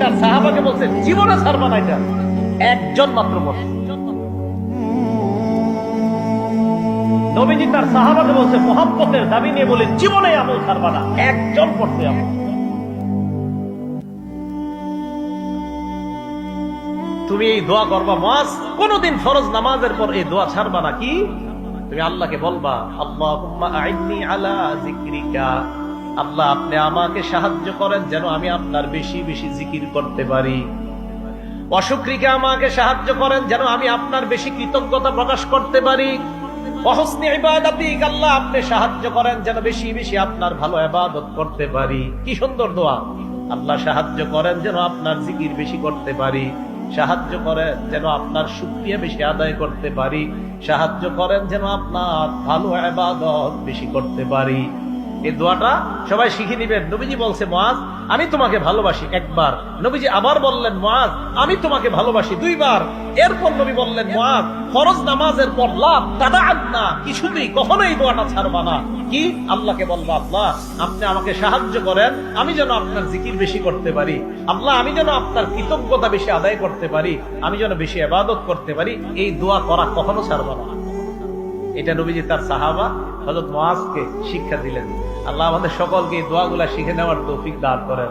তার সাহাবাকে জীবনে বলছে দাবি নিয়ে বলে জীবনে আমল ছাড়বা না। একজন পড়তে আমল তুমি এই দোয়া করবা মাস কোনদিন ফরজ নামাজের পর এই দোয়া ছাড়বা না, কি? তুমি আল্লাহকে বলবা, আল্লাহুম্মা আইন্নি আলা যিকরিকা। আল্লাহ, আপনি আমাকে সাহায্য করেন যেন আমি আপনার বেশি বেশি জিকির করতে পারি। অশুক্রিকে আমাকে সাহায্য করেন যেন আমি আপনার বেশি কৃতজ্ঞতা প্রকাশ করতে পারি। আল্লাহ, আপনি সাহায্য করেন যেন বেশি বেশি আপনার ভালো ইবাদত করতে পারি। কি সুন্দর দোয়া। আল্লাহ সাহায্য করেন যেন আপনার জিকির বেশি করতে পারি। সাহায্য করেন যেন আপনার শুক্রিয়া বেশি আদায় করতে পারি। সাহায্য করেন যেন আপনার ভালো আবাদত বেশি করতে পারি। এই দোয়াটা সবাই শিখে নিবেন। নবীজি বলছে মহাজ আমি তোমাকে ভালোবাসি একবার। নবীজি আবার বললেন মহাজ আমি তোমাকে ভালোবাসি দুইবার। এরপর নবী বললেন মহাজ ফরজ নামাজের পর লাভ দাদা না কিছুতেই কখনো এই দোয়াটা ছাড়বা না। কি? আল্লাহকে বলব, আল্লাহ, আপনি আমাকে সাহায্য করেন, আমি যেন আপনার জিকির বেশি করতে পারি। আল্লাহ, আমি যেন আপনার কৃতজ্ঞতা বেশি আদায় করতে পারি। আমি যেন বেশি আবাদত করতে পারি। এই দোয়া করা কখনো ছাড়বা না। এটা নবীজি তার সাহাবা হজরত মহাজকে শিক্ষা দিলেন। আল্লাহ আমাদের সকলকে এই দোয়াগুলা শিখে নেওয়ার তৌফিক দান করেন।